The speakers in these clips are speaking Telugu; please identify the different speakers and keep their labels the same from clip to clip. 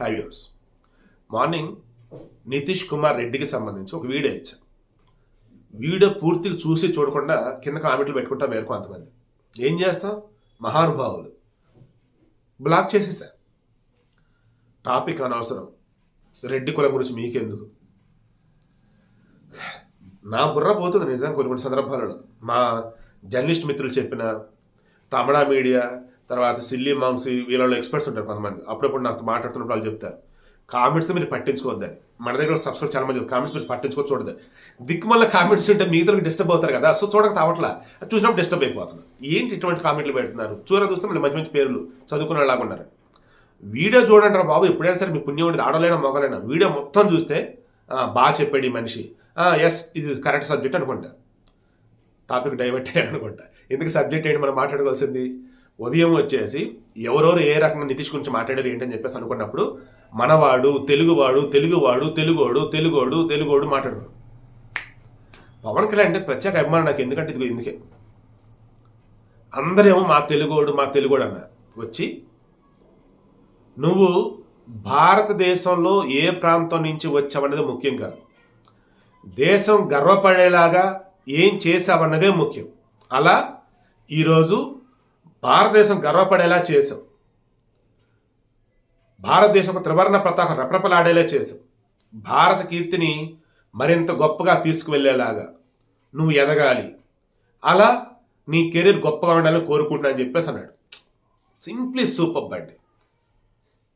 Speaker 1: హై మార్నింగ్ నితీష్ కుమార్ రెడ్డికి సంబంధించి ఒక వీడియో ఇచ్చాను వీడియో పూర్తిగా చూసి చూడకుండా కింద కామెంట్లు పెట్టుకుంటా వేరు కొంతమంది. ఏం చేస్తాం? మహానుభావులు. బ్లాక్ చేసేసా. టాపిక్ అనవసరం. రెడ్డి కులం గురించి మీకెందుకు? నా బుర్ర పోతుంది నిజంగా కొన్ని కొన్ని సందర్భాలలో. మా జర్నలిస్ట్ మిత్రులు చెప్పిన తమిళ మీడియా తర్వాత సిల్లీ మాంగ్స్ వీళ్ళలో ఎక్స్పర్ట్స్ ఉంటారు కొంతమంది. అప్పుడప్పుడు నాకు మాట్లాడుతున్నప్పుడు వాళ్ళు చెప్తారు కామెంట్స్ మీరు పట్టించుకోవద్దని. మన దగ్గర సబ్స్క్రైబ్ చాలా మంది కామెంట్స్ మీరు పట్టించుకో చూడదు దిక్కుమల్ల కామెంట్స్ ఉంటే మిగతా డిస్టర్బ్ అవుతారు కదా. సో చూడక తావట్లా. చూసినప్పుడు డిస్టర్బ్ అయిపోతున్నారు ఏంటి ఇటువంటి కామెంట్లు పెడుతున్నారు? చూడ చూస్తే మళ్ళీ మంచి మంచి పేర్లు చదువుకునేలాగా ఉన్నారు. వీడియో చూడండి రా బాబు. ఎప్పుడైనా సరే మీ పుణ్యం ఉండేది. ఆడలేనా మొగలేనా వీడియో మొత్తం చూస్తే బాగా చెప్పాడు ఈ మనిషి. ఎస్ ఇది కరెక్ట్ సబ్జెక్ట్ అనుకుంటా. టాపిక్ డైవర్ట్ అయ్యి అనుకుంటా. ఎందుకు సబ్జెక్ట్ ఏంటి? మనం మాట్లాడుకోవాల్సింది? ఉదయం వచ్చేసి ఎవరెవరు ఏ రకంగా నితీష్ గురించి మాట్లాడారు ఏంటని చెప్పేసి అనుకున్నప్పుడు మనవాడు తెలుగువాడు తెలుగువాడు తెలుగోడు తెలుగోడు తెలుగోడు మాట్లాడు పవన్ కళ్యాణ్ అంటే ప్రత్యేక అభిమానం నాకు ఎందుకంటే ఇదిగో ఎందుకే అందరేమో మా తెలుగోడు మా తెలుగోడు అన్నారు. వచ్చి నువ్వు భారతదేశంలో ఏ ప్రాంతం నుంచి వచ్చావన్నది ముఖ్యం కాదు. దేశం గర్వపడేలాగా ఏం చేసావన్నదే ముఖ్యం. అలా ఈరోజు భారతదేశం గర్వపడేలా చేసాం. భారతదేశం త్రివర్ణ పతాకం రెప్రపలాడేలా చేసాం. భారత కీర్తిని మరింత గొప్పగా తీసుకువెళ్ళేలాగా నువ్వు ఎదగాలి. అలా నీ కెరీర్ గొప్పగా ఉండాలని కోరుకుంటున్నా అని చెప్పేసి అన్నాడు. సింప్లీ సూపర్ బండి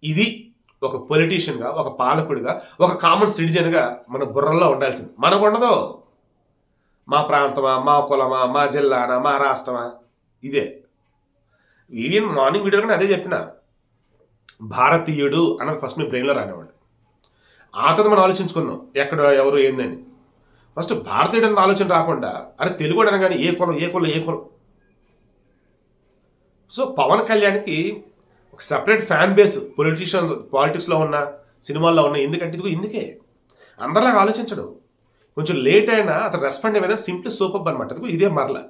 Speaker 1: ఇది ఒక పొలిటీషియన్గా ఒక పాలకుడిగా ఒక కామన్ సిటిజన్గా మన బుర్రల్లో ఉండాల్సింది. మనకు ఉండదు. మా ప్రాంతమా మా కులమా మా జిల్లానా మా రాష్ట్రమా? ఇదే. వీడియో మార్నింగ్ వీడియో అదే చెప్పిన. భారతీయుడు అన్నది ఫస్ట్ మీ బ్రెయిన్లో రానివ్వండి. ఆ తర్వాత మనం ఆలోచించుకున్నాం ఎక్కడ ఎవరు ఏందని ఫస్ట్ భారతీయుడు అన్న ఆలోచన రాకుండా అరే తెలుగు అనగానే ఏ కులం ఏ కులం ఏ కులం? సో పవన్ కళ్యాణ్కి ఒక సపరేట్ ఫ్యాన్ బేస్ పొలిటీషియన్ పాలిటిక్స్లో ఉన్న సినిమాల్లో ఉన్న ఎందుకంటే ఇదిగో ఇందుకే. అందరిలాగా ఆలోచించడు. కొంచెం లేట్ అయినా అతను రెస్పాండ్ ఏమైనా సింప్లీ సూపర్ అనమాట ఇదిగో ఇదే మరలా.